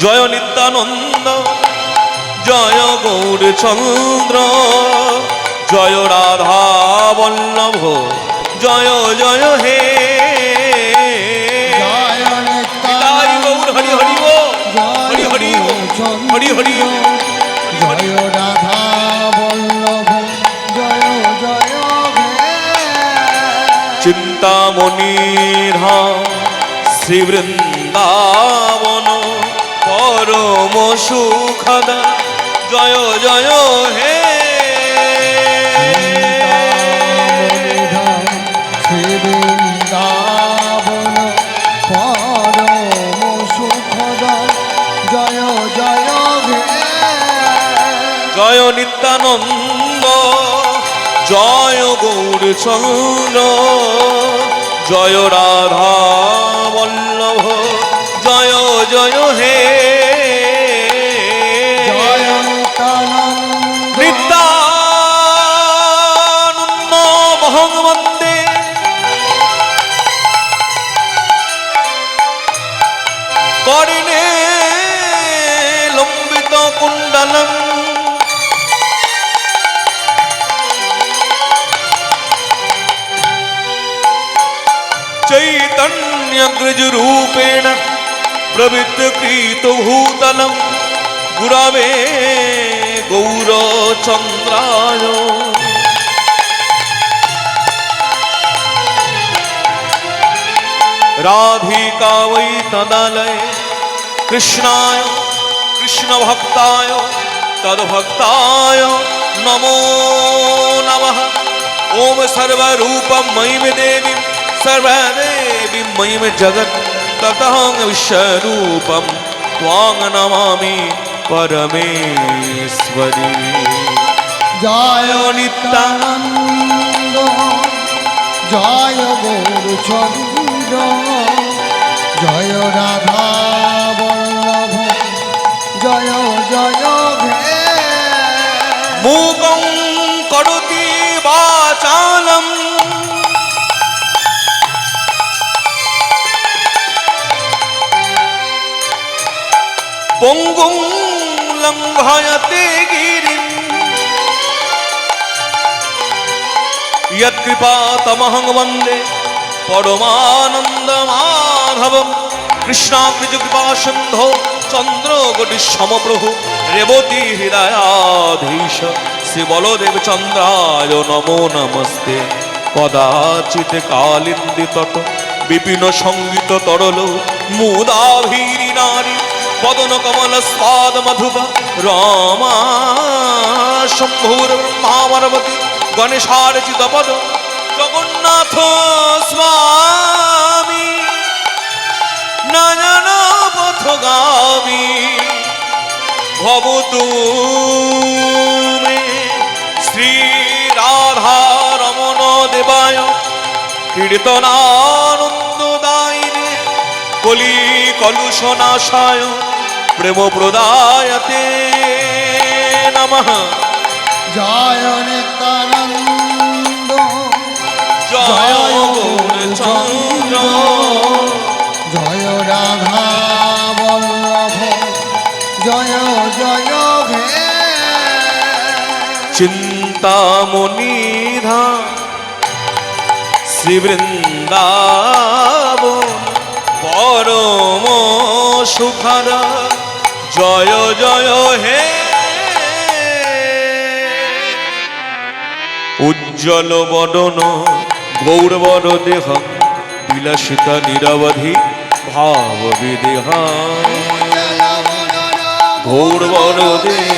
জয় নিত্যানন্দ জয় গৌরচন্দ্র জয় রাধা বল্লভ জয় জয় হে। গৌর হরি হরি ও হরি হরি ও হরি হরি ও জয় রাধা বল্লভ জয় জয় হে। চিন্তামণিরা শ্রী বৃন্দাবন পরম সুখদা। জয় জয়, হে। জয় নিত্যানন্দ, জয় গৌরচন্দ্র জয় রাধা বল্লভ, জয় জয়, হে। করিণে লম্বিত কুণ্ডলম चैतन्यग्रजरूपेण प्रवृत्तकृतभूतलं गुरवे गौरचन्द्राय राधिका वै तदलय। कृष्णाय, कृष्ण कृष्णभक्ताय तद्भक्ताय नमो नमः। ॐ सर्वरूपं मयि देवीं सर्वदेवीं मयि जगत्, ततः विश्वरूपं त्वां नमामि परमेश्वरी। जय नित्यानन्द जय गौरचन्द्र জয় রাধা বল্লভ জয় জয় হে मूकं करोति वाचालम् पङ्गुं लङ्घयते गिरिम् यत्कृपातमहं वन्दे পরমানন্দ মাধব কৃষ্ণাকৃত কৃপা সিন্ধ চন্দ্র গটি সমপ্রভু রেবতী হৃদয়াধীশ। শ্রী বলদেব চন্দ্রায় নমো নমস্তে। কদাচিত কালিন্দি তট বিপিন সংগীত তরল মুদাভীর নারী পদন কমল স্বাদ মধুব রমা শম্ভুর মহামানবতী গণেশার চিত পদ জগন্নাথ স্বা ভবতু শ্রী রাধা রমণ দেবায় কীর্তনানন্দদায়িনে কলি কলুষনাশায় প্রেম প্রদায়তে নমঃ। জয় নিত্যানন্দ। জয় গৌরচন্দ্র চিন্তামণিধা শ্রীবৃন্দাবন পরম সুখর জয় জয় হে। উজ্জ্বল বদন, গৌরবর দেহ, বিলাসিতা নিরবধি ভাব বিদেহা ঘোরবর দেহং।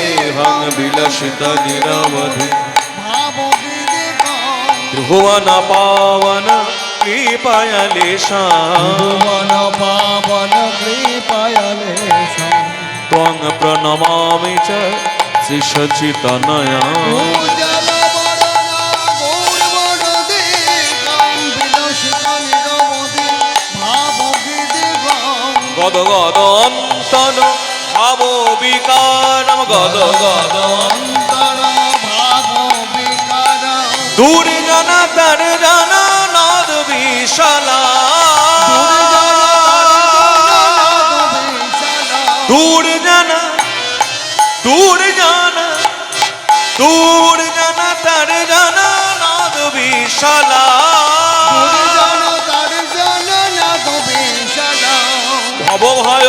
বিলাসিত নিরবধি। ধ্রুবন পাবন কৃপয়লেশা ভুবন পাবন কৃপয়লে ত্বং প্রণমামি চ শ্রী বিকারম গদ গদ দূর জানা তার জানা নাদ বিশালা। দূর জানা দূর জানা দূর জানা তার জানা নাদ বিশালা। ভব ভয়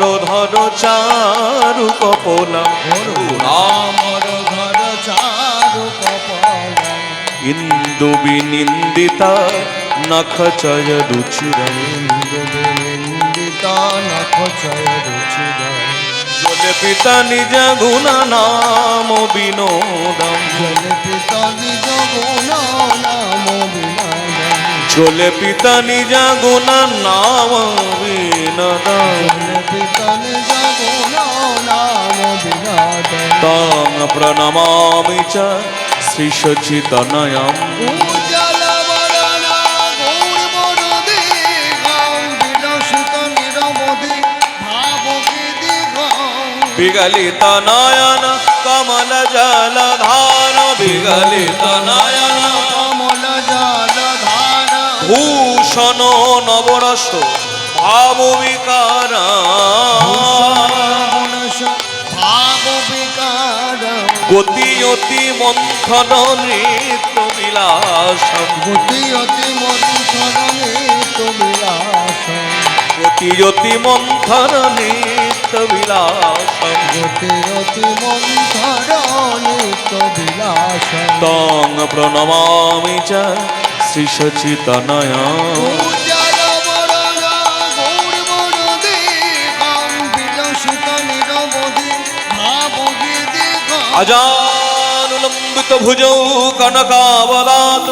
রাম্বর ধর চারু কপলা। আমার ঘর চারু কপাল। ইন্দু বিনিন্দিতা নখ চয় রুচির নিজ গুণ নাম বিনোদম জল পিতা নিজ গুণ নাম বিনাদম জলে পিতা নিজ গুণ নাম বিনোদম জল পিতা নিজ গুণ নাম তাং প্রণমামি চ শ্রী সচিতনয়ম বিগলিত নয়ন, কমল জল ধার, বিগলিত নয়ন। ভূষণ নবরস ভাব গতি অতি মন্থন নৃত্য বিলাসম। গতি অতি মন্থরণে তুমিলাস গতি অতি মন্থন নৃত্য বিলাসম। গতি অতি মন্থরণে তুমিলাস তং প্রণমামি চ শ্রী সচিতনয় অজানুলম্বিত ভুজৌ কনকাবলাত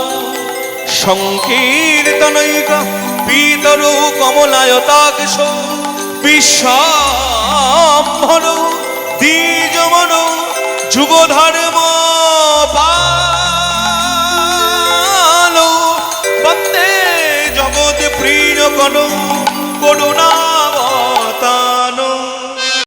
সংকীর্তনৈক পিতরৌ কমলায়তাকেশ বিশ্বাম্ভর দ্বিজমন যুগধর্ম পা জগৎ করুণা